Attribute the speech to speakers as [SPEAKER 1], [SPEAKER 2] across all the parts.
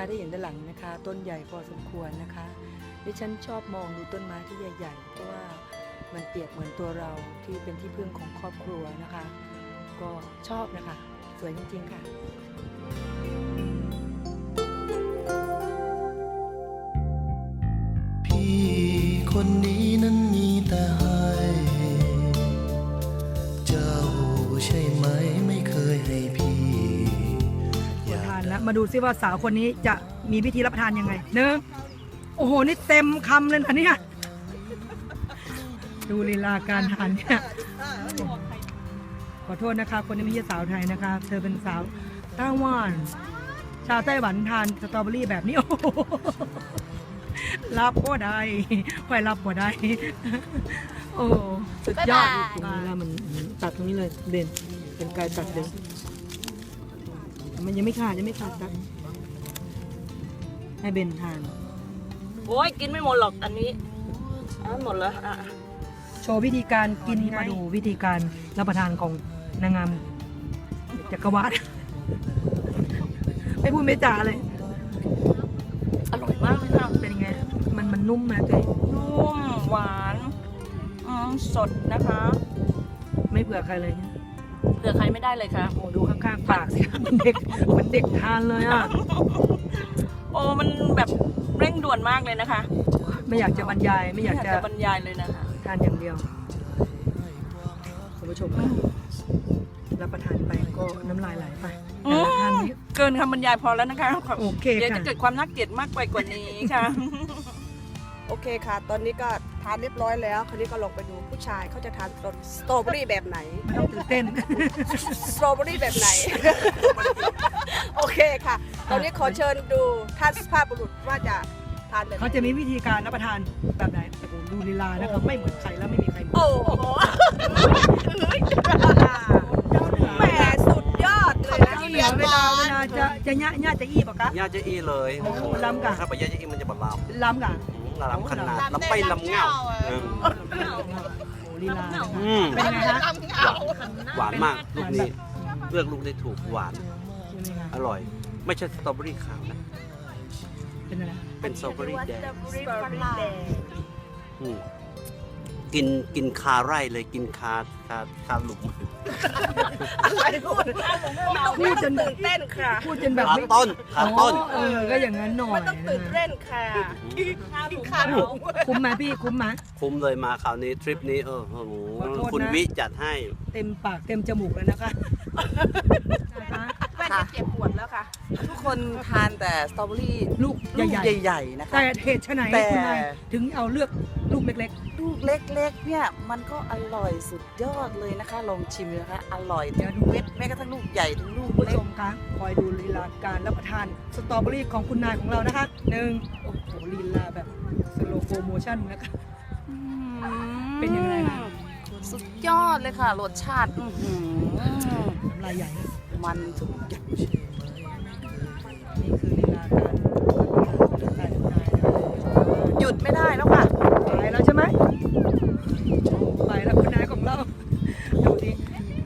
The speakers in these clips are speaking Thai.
[SPEAKER 1] ไม้ที่เห็นด้านหลังนะคะ ต้นใหญ่พอสมควรนะคะดิฉันชอบมองดูต้นไม้ที่ใหญ่ๆเพราะว่ามันเปรียบเหมือนตัวเราที่เป็นที่พึ่งของครอบครัวนะคะ ก็ชอบนะคะ สวยจริงๆค่ะ
[SPEAKER 2] พี่คนนี้นั้นมีแต่ มา
[SPEAKER 3] ดูซิว่าสาวคนนี้จะมีวิธีรับประทานยังไงเนอะโอ้โห นี่เต็มคำเลยนะเนี่ย ดูลีลาการทานเนี่ย ขอโทษนะคะ คนนี้ไม่ใช่สาวไทยนะคะ เธอเป็นสาวไต้หวัน ชาวไต้หวันทานสตรอเบอรี่แบบนี้ โอ้โหรับก็ได้ค่อยรับก็ได้ โอ้ สุดยอด
[SPEAKER 1] ตรงนี้แล้วมันมันตัดตรงนี้เลยเด่น เป็นกายตัดเลย มันยังไม่ขาดยังไม่ขาดตัดให้เบนทาน
[SPEAKER 4] โอ้ยกินไม่หมดหรอกอันนี้อันหมดแล้วอะ
[SPEAKER 3] โชว์วิธีการกินมาดูวิธีการรับประทานของนางงามจักรวาลไม่พูดไม่จาเลย
[SPEAKER 4] อร่อยมากเลยค่ะ
[SPEAKER 3] เป็นยังไง มันมันนุ่มนะเจ๊
[SPEAKER 4] นุ่มหวานอืมสดนะคะ
[SPEAKER 3] ไม่เผื่อใครเลยเนี่ย
[SPEAKER 4] เผื่อใครไม่ได้เลยค่ะ
[SPEAKER 3] โอ้ดูข้างๆปากสิเหมันเด็กเหมันเด็กทานเลยอะ
[SPEAKER 4] โอ้มันแบบเร่งด่วนมากเลยนะคะ
[SPEAKER 3] ไม่อยากจะบรรยายไม่อยากจะ
[SPEAKER 4] บรรยายเลยนะคะ
[SPEAKER 3] ทานอย่างเดียวคุณผู้ชมค่ะรับประทานไปก็น้ำลายไหลไป
[SPEAKER 4] อื
[SPEAKER 3] แต่
[SPEAKER 4] ม
[SPEAKER 3] ละท่านนี้
[SPEAKER 4] เกินคำบรรยายพอแล้วนะคะ
[SPEAKER 3] โอเค
[SPEAKER 4] เดี๋ยว
[SPEAKER 3] ค่ะ
[SPEAKER 4] จะเกิดความน่าเกลียดมากไปกว่านี้ค่ะ
[SPEAKER 5] โอเคค่ะ ตอนนี้ก็ทานเรียบร้อยแล้ว คราวนี้ก็ลองไปดูผู้ชายเขาจะทานสตรอเบอรี่แบบไหน
[SPEAKER 3] ไม่ต้องตื่นเต้น
[SPEAKER 5] สตรอเบอรี่แบบไหน โอเคค่ะ ตอนนี้ขอเชิญดูท่านสุภาพบุรุษว่าจะทานแบบไหน
[SPEAKER 3] เขาจะมีวิธีการรับประทานแบบไหนโอ้โหดูลีลานะครับไม่เหมือนใครแล้วไม่มีใครเหมือน
[SPEAKER 5] โอ้โหแหมสุดยอดเลยนะ
[SPEAKER 3] ข้าวเหนียวเวลาเวลาจะจะยะยะจะอี้ปะกะ
[SPEAKER 6] ญาจะอีเลย
[SPEAKER 3] โอ้ลำกะ
[SPEAKER 6] ครับไปญาจะอีมันจะบลาม
[SPEAKER 3] ล้ำกะ
[SPEAKER 6] ลำขนาดลำไปลำเงาอืม
[SPEAKER 3] โอ้โหลีลานะคะ
[SPEAKER 6] อืม
[SPEAKER 3] เป็นยังไงฮะ
[SPEAKER 6] หวานมากลูกนี้ เลือกลูกได้ถูกหวาน
[SPEAKER 3] ใช่ไหมคะ
[SPEAKER 6] อร่อย ไม่ใช่สตรอเบอรี่ขาวนะ
[SPEAKER 3] เป็นอะไร
[SPEAKER 6] เป็นสตรอเบอรี่แดง
[SPEAKER 5] สตรอเบอรี่แดง
[SPEAKER 6] อืม กินกินคาไร่เลยกินคาคาคาหลุม
[SPEAKER 5] อะไรพูดไม่ต้องตื่นเต้นค่ะ
[SPEAKER 3] พูดจนแบบ
[SPEAKER 6] ขา
[SPEAKER 3] ไม่
[SPEAKER 6] ต้นขาต้น
[SPEAKER 3] อ๋อเออก็อย่างนั้นหน่อย
[SPEAKER 5] ไม่ต้องตื่นเต้นค่ะขาหนู
[SPEAKER 3] คุ้มไหมพี่คุ้มไหม
[SPEAKER 6] คุ้มเลยมาคราวนี้ทริปนี้เออโอ้โห
[SPEAKER 3] ขอโทษนะ
[SPEAKER 6] คุณวิจัดให้
[SPEAKER 3] เต็มปากเต็มจมูกเลยนะคะนะคะ
[SPEAKER 5] แม่จะเจ็บปวดแล้วค่ะ
[SPEAKER 7] ทุกคนทานแต่สตรอเบอรี่
[SPEAKER 3] ลูก
[SPEAKER 7] ลูก
[SPEAKER 3] ใหญ่
[SPEAKER 7] ใหญ่ๆนะ
[SPEAKER 3] ๆ
[SPEAKER 7] คะ
[SPEAKER 3] แต่เหตุไฉน
[SPEAKER 7] แต่
[SPEAKER 3] คุณนายถึงเอาเลือกลู กเล็ก
[SPEAKER 7] ลูกเล็กๆ เนี่ยมันก็อร่อยสุดยอดเลยนะคะ ลองชิมนะคะ อร่อย
[SPEAKER 3] เดี๋ยวดู
[SPEAKER 7] เม็ดแม้กระทั่งลูกใหญ่ถึงลูก
[SPEAKER 3] ๆผู้
[SPEAKER 7] เล็
[SPEAKER 3] ช
[SPEAKER 7] ก
[SPEAKER 3] มคะคอยดูลีลาการรับประทานสตรอเบอรี่ของคุณนายของเรานะคะหนึ่งโอ้โหลีลาแบบสโลโ o โมชั่นนะคะ เป็นยังไงคะ
[SPEAKER 7] สุดยอดเลยค่ะรสชาติอื้อหือ
[SPEAKER 3] น้ำลายใหญ่นะ
[SPEAKER 7] มันทุกอย่าง
[SPEAKER 3] นี่คือลีลาการรับประทานของคุณนายนะคะ
[SPEAKER 7] หยุดไม่ได้แล้วค่ะ
[SPEAKER 3] ไปแล้วใช่ไหม ไปแล้วคุณนายของเรา ดูดิ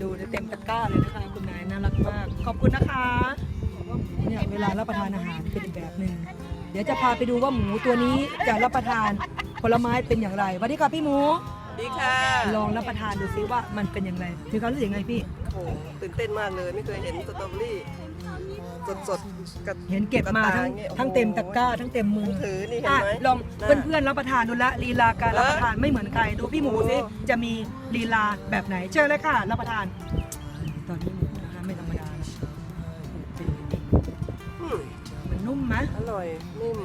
[SPEAKER 3] ดูดิเต็มตะกร้าเลยนะคะ คุณนายน่ารักมาก ขอบคุณนะคะเนี่ยเวลารับประทานอาหารเป็นอีกแบบหนึ่งเดี๋ยวจะพาไปดูว่าหมูตัวนี้จะรับประทานผลไม้เป็นอย่างไรสวัสดีค่ะพี่หมู
[SPEAKER 5] ดีค่ะ
[SPEAKER 3] ลองรับประทานดูซิว่ามันเป็นอย่างไรมีความรู้สึกยังไงพี่
[SPEAKER 5] โอ้ตื่นเต้นมากเลยไม่เคยเห็นสตรอเบอรี่ สดๆกับ
[SPEAKER 3] เห็นเก็บมาทั้ง
[SPEAKER 5] กระต่ายเนี่ยโอ้โห
[SPEAKER 3] ทั้งเต็มตะกร้า ทั้งเต็มมือ
[SPEAKER 5] ถือนี่เห็น
[SPEAKER 3] อะ
[SPEAKER 5] ไหม
[SPEAKER 3] ลองเพื่อนๆรับประทานดูละลีลาการรับประทานไม่เหมือนใครดูพี่หมูสิ
[SPEAKER 5] โอ้
[SPEAKER 3] จะมีลีลาแบบไหนเชิญเลยค่ะรับประทาน ตอนนี้หมูนะคะไม่ธรรมดานะเป็นยังไง
[SPEAKER 5] อืม
[SPEAKER 3] มันนุ่มไหม
[SPEAKER 5] อร่อยนิ่ม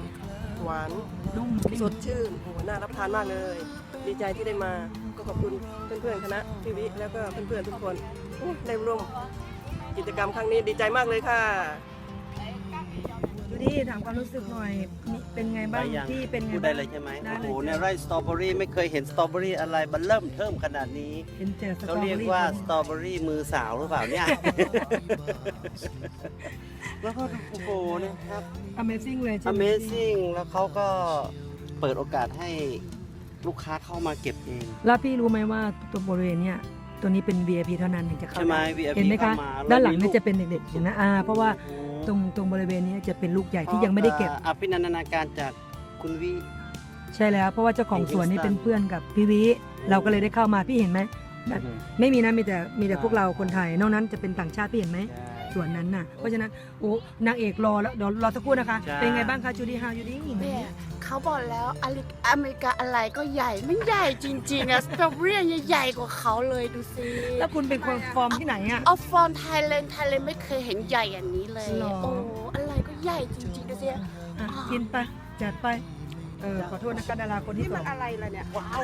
[SPEAKER 5] หวาน
[SPEAKER 3] นุ่ม
[SPEAKER 5] สดชื่นโอ้โหน่ารับประทานมากเลย ดีใจที่ได้มา ก็ขอบคุณเพื่อนๆ คณะพี่วิ แล้วก็เพื่อนๆ ทุกคนอู้ได้ร่วม กิจกรรมครั้งนี้ดีใจมากเลยค่ะ
[SPEAKER 3] ดูดิถามความรู้สึกหน่อยนี่เป็นไงบ้าง
[SPEAKER 6] ได้ยัง
[SPEAKER 3] พี่เป็นไง
[SPEAKER 6] พูด
[SPEAKER 3] บ้า
[SPEAKER 6] ได้
[SPEAKER 3] ง
[SPEAKER 6] เลยใช่ไหม
[SPEAKER 3] ได้
[SPEAKER 6] โอ้
[SPEAKER 3] เลย
[SPEAKER 6] โหในไร่สตรอเบอรี่ไม่เคยเห็นสตรอเบอรี่อะไรมันเริ่มเทิมขนาดนี้
[SPEAKER 3] เห็นแต่สตร
[SPEAKER 6] เขา
[SPEAKER 3] อเบ
[SPEAKER 6] เรีย
[SPEAKER 3] อกรี่
[SPEAKER 6] ว่าสตรอเบอรี่มือสาวหรือเปล่าเนี่ย แล้วก็โอ้โหนะครับ
[SPEAKER 3] Amazing เลยใช่ไหม
[SPEAKER 6] Amazing แล้วเขาก็เปิดโอกาสให้ลูกค้าเข้ามาเก็บเอง
[SPEAKER 3] แล้วพี่รู้ไหมว่าตัวบริเวณเนี้ย ตัวนี้เป็น VIP เท่านั้นถึงจะเข้า
[SPEAKER 6] ใช่ไหม
[SPEAKER 3] ได้
[SPEAKER 6] VIP
[SPEAKER 3] เห็นไหมคะ
[SPEAKER 6] เข้ามาแล้ว
[SPEAKER 3] ด้านหลัง
[SPEAKER 6] มีลู
[SPEAKER 3] เนี่ย
[SPEAKER 6] ก
[SPEAKER 3] จะเป็นเด็กๆเห็นนะอ่าเพราะว่า
[SPEAKER 6] อืม
[SPEAKER 3] ตรงตรงบริเวณนี้จะเป็นลูกใหญ่ที่ยังไม่ได้เก็บ
[SPEAKER 6] อภินันทนาการจากคุณวิ
[SPEAKER 3] ใช่แล้ว เพราะว่าเจ้าของสวนนี่เป็นเพื่อนกับพี่วิเราก็เลยได้เข้ามาพี่เห็นไหมนั่นไม่มีนะมีแต่มีแต่พวกเราคนไทย นอกนั้นจะเป็นต่างชาติพี่เห็นไหม ส่วนนั้นน่ะ เพราะฉะนั้นโอ้นางเอกรอแล้วเดี๋ยวรอสักครู่นะคะเป็นไงบ้างคะจูดี้ฮาวยูดี้
[SPEAKER 8] เนี่ยเขาบอกแล้วอเมริกอเมริกาอะไรก็ใหญ่ไม่ใหญ่จริงๆอะสตรอเบอรี่ยังใหญ่กว่าเขาเลยดูสิ
[SPEAKER 3] แล้วคุณเป็นคนฟอร์มที่ไหนอะ
[SPEAKER 8] เอาฟอนไทยแลนด์ไทยแลนด์ไม่เคยเห็นใหญ่อย่างนี้เลย
[SPEAKER 3] หรอ
[SPEAKER 8] โอ้อะไรก็ใหญ่จริงๆดูสิ
[SPEAKER 3] อะกินไปจัดไปเออขอโทษนะคะดาราคนที่สอง
[SPEAKER 5] อะไรล่ะเนี่ย
[SPEAKER 6] ว้าว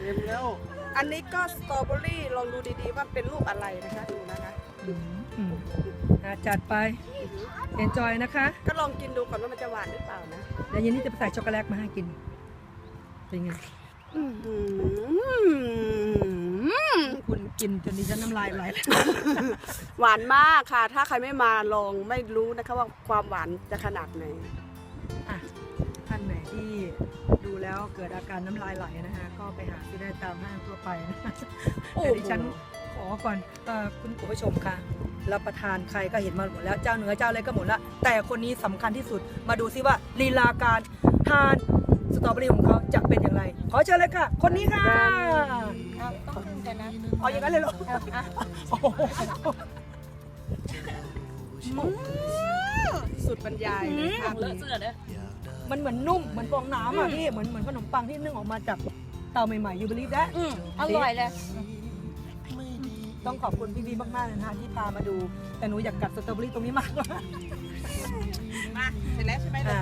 [SPEAKER 6] เต็มแล้ว
[SPEAKER 5] อันนี้ก็สตรอเบอรี่ลองดูดีๆว่าเป็นลูกอะไรนะคะดูนะคะ
[SPEAKER 3] อืมอืมอะจัดไปเอนจอยนะคะ
[SPEAKER 5] ก็ลองกินดูก่อนว่ามันจะหวานหรือเปล่านะ
[SPEAKER 3] เดี๋ยวเย็นนี้จะไปใส่ช็อกโกแลตมาให้กิน เป็นไง
[SPEAKER 8] อืม
[SPEAKER 3] คุณกินจนดิฉันน้ำลายไหลแล้ว
[SPEAKER 5] หวานมากค่ะ ถ้าใครไม่มาลองไม่รู้นะคะว่าความหวานจะขนาดไหน
[SPEAKER 3] อะ ท่านไหนที่ดูแล้วเกิดอาการน้ำลายไหลนะคะก็ไปหาซื้อได้ตามห้างทั่วไปนะ
[SPEAKER 5] โอ้
[SPEAKER 3] แต่
[SPEAKER 5] โห
[SPEAKER 3] ดิฉันขอก่อนเอ่อคุณผู้ชมค่ะรับประทานใครก็เห็นมาหมดแล้วเจ้าเหนือเจ้าอะไรก็หมดแล้ว แต่คนนี้สำคัญที่สุดมาดูซิว่าลีลาการทานสตรอเบอรี่ของเขาจะเป็นอย่างไร ขอเชิญเลยค่ะ คนนี้ค่ะ
[SPEAKER 8] ต้องขึ้นกันนะ
[SPEAKER 3] เอาอย่างนั้นเลยเหรอโอ้โห
[SPEAKER 5] สุดบรรยายเลยค่ะ
[SPEAKER 4] เลอะเสื้อเนี่ย
[SPEAKER 3] มันเหมือนนุ่มเหมือนฟองน้ำอะพี่เหมือนเหมือนขนมปังที่นึ่งออกมาจากเตาใหม่ๆยูบลีฟได้
[SPEAKER 8] อืมอร่อยเลย
[SPEAKER 3] ต้องขอบคุณพี่บีมากๆเลยนะคะที่พามาดู แต่หนูอยากกัดสตรอเบอรี่ตรงนี้มากกว่า
[SPEAKER 5] มาเสร็จแล้วใช่ไหม
[SPEAKER 3] อ่า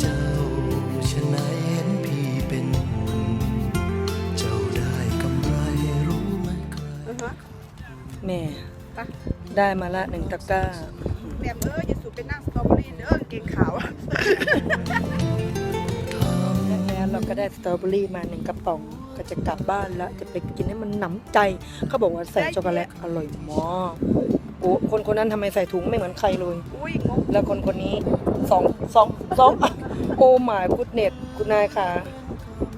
[SPEAKER 2] เจ้าชะไหนเห็นพี่เป็นหุ่นเจ้าได้กำไรรู้ไหมใคร
[SPEAKER 5] อือฮะ
[SPEAKER 3] แม่ได้มาละหนึ่งตะกร้า
[SPEAKER 5] แบบเอออย่ ตรอเบอรี่เด้อเก่งขาว
[SPEAKER 3] แล้วเราก็ได้สตรอเบอรี่มาหนึ่งกระป๋องก็จะกลับบ้านแล้วจะไปกินให้มันหนำใจ เขาบอกว่าใส่ช็อกโกแลตอร่อยมากโอ้คนคนนั้นทำไมใส่ถุงไม่เหมือนใครเลย
[SPEAKER 5] อุ้ยงง
[SPEAKER 3] แล้วคนคนนี้สองสองสองโอ้หมายกุดเน็ตคุณนายค่ะ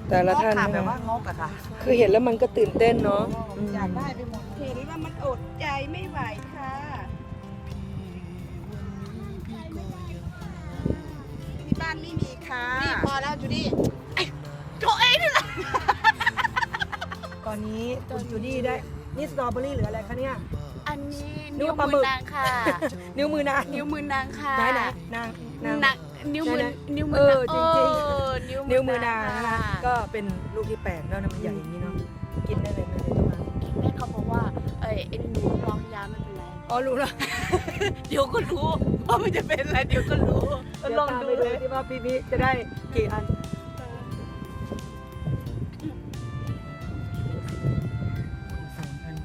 [SPEAKER 3] แต่ละท่าน
[SPEAKER 7] ค่ะ
[SPEAKER 3] นะ
[SPEAKER 7] แบบ
[SPEAKER 3] คะ
[SPEAKER 7] ว่างกอะค่ะ
[SPEAKER 3] คือเห็นแล้วมันก็ตื่นเต้นเนาะอืม
[SPEAKER 5] อยากได้ไปหมดเห็นว่ามันอดใจไม่ไหวค่ะ บ้านไม่มีค่ะ
[SPEAKER 8] นี่พอแล้วจูดี้
[SPEAKER 3] ตอนนี้คุณจูดี้ได้นี่สตรอเบอรี่หรืออะไรคะเนี่ย
[SPEAKER 8] อันนี้
[SPEAKER 3] นึก
[SPEAKER 8] นิ้ว
[SPEAKER 3] ว่าปลาหมึ
[SPEAKER 8] มือกนางค่ะ
[SPEAKER 3] นิ้วมือนาง
[SPEAKER 8] นิ้วมือนางค่ะ
[SPEAKER 3] ไหนไหนนางนาง
[SPEAKER 8] นางนิ้วมือ
[SPEAKER 3] ไหน
[SPEAKER 8] นิ้วมื
[SPEAKER 3] เออจริงๆ
[SPEAKER 8] เออนิ้ว
[SPEAKER 3] นิ้วมือนางนะคะ
[SPEAKER 8] ค่ะ
[SPEAKER 3] ก็เป็นลูกที่แปลกแล้วนะมันใหญ่อย่างนี้เนาะกินได้เลยไหมเดี๋ยวจะมา
[SPEAKER 8] แม่เขาบอกว่าเอ้ยไอ้หนูลองยาไม่เป็นไร
[SPEAKER 3] อ๋อรู้แล้ว
[SPEAKER 8] เดี๋ยวก็รู้ว่ามันจะเป็นอะไรเดี๋ยวก็รู้
[SPEAKER 3] ลองดูเลยที่ว่าพี่พี่จะได้กี่อันสองอัน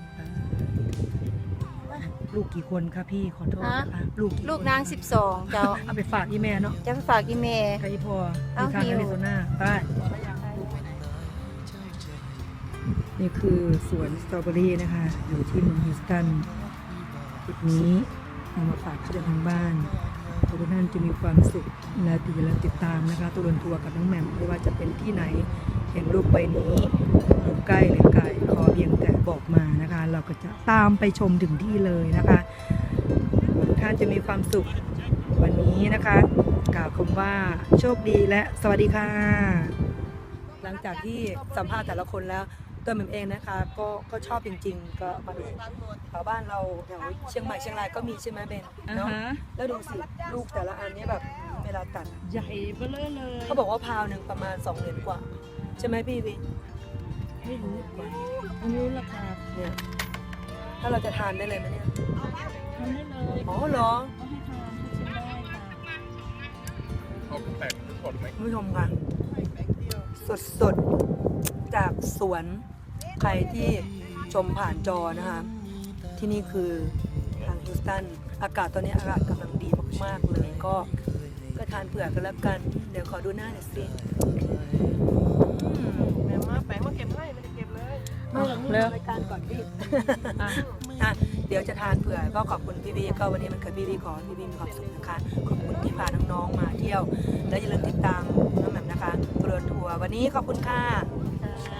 [SPEAKER 3] ลูกกี่คนคะพี่ขอโทษนะคะลูกกี่ค
[SPEAKER 8] ลูกนาง 12 เจ้า
[SPEAKER 3] เอาไปฝากอีแม่เนาะ
[SPEAKER 8] จะฝากอีเมย์
[SPEAKER 3] ใครพอ
[SPEAKER 8] เอา
[SPEAKER 3] ที่ทาง
[SPEAKER 8] หิว
[SPEAKER 3] อาริโซนาไปนี่คือสวนสตรอเบอรี่นะคะ อยู่ที่เมืองฮิวสตันจุดนี้เอามาฝากเพื่อนทางบ้าน ทุกท่านจะมีความสุขและติดและติดตามนะคะตัวเดินทัวร์กับน้องแหม่มไม่ว่าจะเป็นที่ไหนเห็นรูปใบนี้อยู่ใกล้หรือไกลขอเพียงแต่บอกมานะคะ เราก็จะตามไปชมถึงที่เลยนะคะทุกท่านจะมีความสุขวันนี้นะคะกล่าวคำว่าโชคดีและสวัสดีค่ะ หลังจากที่สัมภาษณ์แต่ละคนแล้ว ตัวผมเองนะคะก็ก็ชอบจริง ๆ ก็มาดูแถวบ้านเราแถวเชียงใหม่เชียงรายก็มีใช่ไหมเบนเนาะแล้วดูสิลูกแต่ละอันเนี้แบบเวลาตัด
[SPEAKER 4] ใหญ่เบ้อเลยเลย
[SPEAKER 3] เขาบอกว่าพาวหนึ่งประมาณ2เหรียญกว่า ใช่ไหมพี่วิ
[SPEAKER 4] ไม่รู้ไม่รู้ราคา
[SPEAKER 3] เนี่ยถ้าเราจะทานได้เลยไหมเนี่ย
[SPEAKER 4] ทำได้เลย
[SPEAKER 3] อ๋อเหรอ
[SPEAKER 4] ก็ให้ทานให้ชิมได้ค่ะ
[SPEAKER 3] คุณผู้ชมค่ะสดๆ จากสวน ใครที่ชมผ่านจอนะคะ ที่นี่คือทางฮิวสตัน อากาศตอนนี้อากาศกำลังดีมาก ๆ เลย ก็ก็ทานเผื่อกันแล้วกัน เดี๋ยวขอดูหน้าหน่อยสิอืม
[SPEAKER 5] แม่มาแปลงมาเก็บให้ไม่ได้เก็บเลย
[SPEAKER 3] เอาเริ่มรายการก่อนพี่อะเดี๋ยวจะทานเผื่อก็ขอบคุณพี่บีก็วันนี้มันเกิดพี่บีขอให้พี่บีมีความสุขนะคะขอบคุณที่พาน้องๆมาเที่ยว และอย่าลืมติดตามน้องแหม่มนะคะทัวร์ทัวร์วันนี้ขอบคุณค่ะ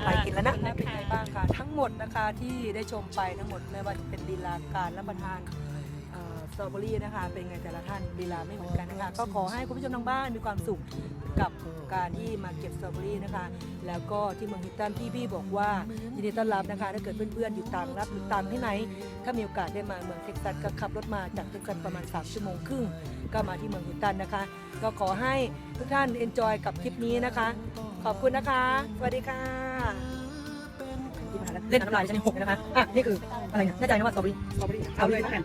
[SPEAKER 3] ไปกินแล้วนะเป็นไงบ้างคะทั้งหมดนะคะที่ได้ชมไปทั้งหมดไม่ว่าจะเป็นลีลาการรับประทานสตรอเบอรี่นะคะเป็นไงแต่ละท่านลีลาไม่เหมือนกันนะคะก็ขอให้คุณผู้ชมทางบ้านมีความสุขกับการที่มาเก็บสตรอเบอรี่นะคะ แล้วก็ที่เมืองฮิตตันพี่พี่บอกว่ายินดีต้อนรับนะคะถ้าเกิดเพื่อนๆอยู่ต่างรับหรือต่างที่ไหน ถ้ามีโอกาสได้มาเมืองเท็กซัสก็ขับรถมาจากเท็กซัสประมาณ 3 ชั่วโมงครึ่งก็มาที่เมืองฮิตตันนะคะ ก็ขอให้ทุกท่านเอนจอยกับคลิปนี้นะคะ ขอบคุณนะคะ สวัสดีค่ะเล่นน้ำลายฉันยังหกเลยนะคะอะนี่คืออะไรเนี่ยแน่ใจนะว่าสตรอเบอรี่สตรอเบอรี่เอาเลยแผ่น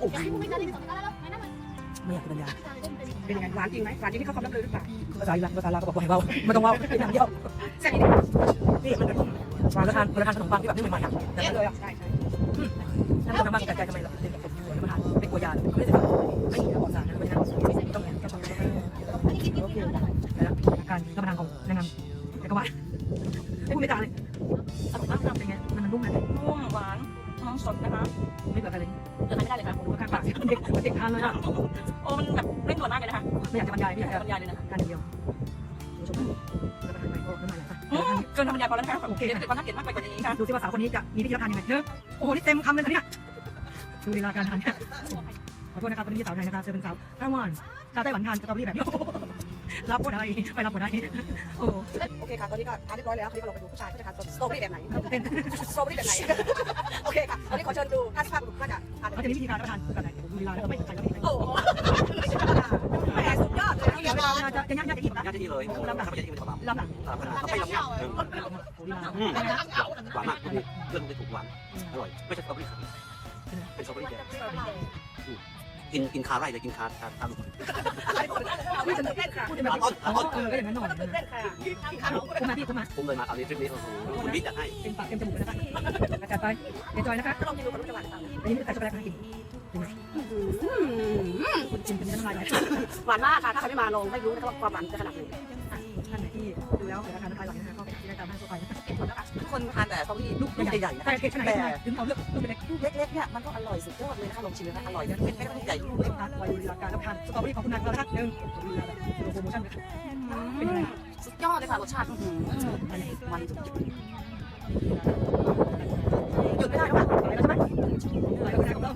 [SPEAKER 3] โอ้โหไม่อยากจะบรรยาย
[SPEAKER 5] เป็นยังไงหวานจริงไหมหวานจริงที่เขาคำนับเลยหรือเปล่า
[SPEAKER 3] ภาษาอีสานภาษาลาวก็บอกว่าให้เบาไม่ต้องเบาเป็นอย่างเดียวแซ่บนี่มันเป็นวางกระทานกระทานขนมปังที่แบบนึ่งใหม่ๆอะแบบนั้นเลยอะ อืมเกิน
[SPEAKER 4] ธรรมดาพอแล้วนะคะโอเคความน่าเกลียดมากไปกว่านี้ค่ะ
[SPEAKER 3] ดูสิว่าสาวคนนี้จะมีพิธีรับทานยังไงเนอะโอ้โหนี่เต็มคำเลยนะเนี่ยดูลีลาการทานเนี่ยขอโทษนะครับวันนี้สาวไทยนะครับเจอเป็นสาวไต้หวันชาวไต้หวันทานสตรอเบอรี่แบบนี้รับหมดอะไรไปรับหมดได้โอ้
[SPEAKER 5] โอเคค่ะตอนนี้ก็ทานเรียบร้อยแล้วคราวนี้ก็ลงไปดูผู้ชายเขาจะทานสตรอเบอรี่แบบไหน
[SPEAKER 3] เป็น
[SPEAKER 5] สตรอเบอรี่แบบไหนโอเคค่ะตอนนี้ขอเชิญดูท่านที่ภาคบุรุษว่าจะทาน
[SPEAKER 3] เขาจะมีวิธีการรับประทานแบบไหนดูลีลาแล้วก็ไม่ใครก็ไม่
[SPEAKER 5] โอ้โหแหม
[SPEAKER 3] จะจะย่างย่างจะอิ่มนะ
[SPEAKER 6] น่าจะดีเลยถ้าไม่ได้กินเป็นความ
[SPEAKER 3] ลำหลัง
[SPEAKER 6] สามขนาดถ้าไม่ลำเนี่ย
[SPEAKER 3] โอ้ลีลา
[SPEAKER 6] อืมหวานมากเรื่องมันจะถูกหวานอร่อยไม่ใช่สตรอเบอรี่ขาวเป็นสตรอเบอรี่แดงกินกินคาไร่เลยกินคาคาคาลูก
[SPEAKER 5] ไม่ตื่นเต้นค่ะ
[SPEAKER 3] พูดแบบเออก็อย่างนั้นหน่อย
[SPEAKER 5] ตื่นเต้นค่ะ
[SPEAKER 3] คุณมาพี่คุณมา
[SPEAKER 6] ผมเลยมาคราวนี้ทริปนี้โอ้โหคุณบิ๊กจัดให้
[SPEAKER 3] เป็นปากเต็มจมูกเลยนะคะจัดไปเอ็นจอยนะคะ
[SPEAKER 5] ลองกินดูก่อนว่าจะหวานหรือเปล่า
[SPEAKER 3] อันนี้ไม่ใส่ช็อกโกแลตมากิน คุณชิมเป็นน้ำลายไหล
[SPEAKER 5] หวานมากค่ะถ้าใครไม่มาลองไม่รู้นะครับว่าความหวานจะขนาดไหน
[SPEAKER 3] ท่านไหนที่ดูแล้วเกิดราคาน้ำลายไหลนะคะก็ไปที่ได้ตามห้างทั่วไปนะคะ
[SPEAKER 5] ทุกคนทานแต่สตรอเบอรี่ลูกใหญ่ๆนะ
[SPEAKER 3] ใช่ใช่ไหนถึงเอาเลือกลูกเป็นเล็ก
[SPEAKER 7] ลูกเล็กๆเนี่ยมันก็อร่อยสุดยอดเลยนะคะลองชิมนะคะอร่อยนะไม่ไม่ต้องลูกใหญ่ลูก
[SPEAKER 3] เล็
[SPEAKER 7] เล็
[SPEAKER 3] ก
[SPEAKER 7] ก
[SPEAKER 3] นะวัยดูการรับประทานสตรอเบอรี่ของคุณนายเรานะคะหนึ่งดูแลแบบโปรโมชั่นเลยเป็นยังไง
[SPEAKER 7] สุดยอดเลยค่ะรสชาติอื้อหือมันจุก
[SPEAKER 3] หยุดไม่ได้หรอกไหลแล้วใช่ไหมไหลแล้วไม่ได้ของเรา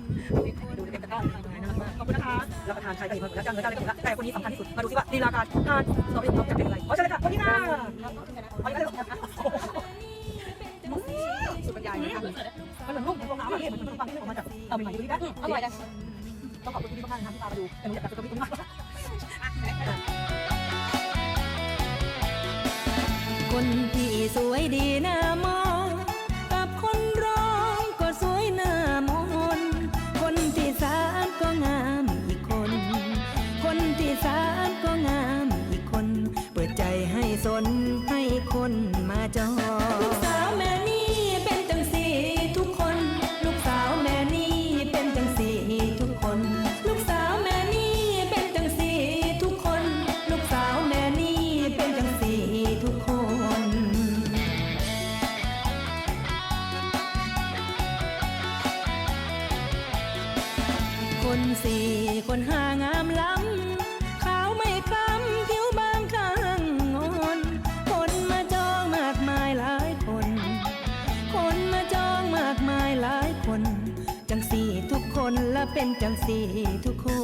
[SPEAKER 3] รับประทานใครก็เห็นมาแล้วจังเงินจังเละแต่คนนี้สำคัญที่สุดมาดูซิว่าลีลาการทานสตรอเบอรี่เขาจะเป็นอะไรขอเชิญเลยค่ะคนนี้ค่ะคนนี้ค่ะ
[SPEAKER 5] สุดบรรยายนะคะ
[SPEAKER 3] มันเหมือนลูกของน้ำอะพี่เหมือนขนมปังที่ออกมาจากเตาใหม่ๆดูดินะอร่อยเลยต้องขอบคุณที่มากๆนะครับที่ตามมาดู
[SPEAKER 1] คนสี่คนห้างามล้ำขาวไม่คล้ำผิวบางข้างงอนคนมาจองมากมายหลายคน คนมาจองมากมายหลายคน จังสี่ทุกคนและเป็นจังสี่ทุกคน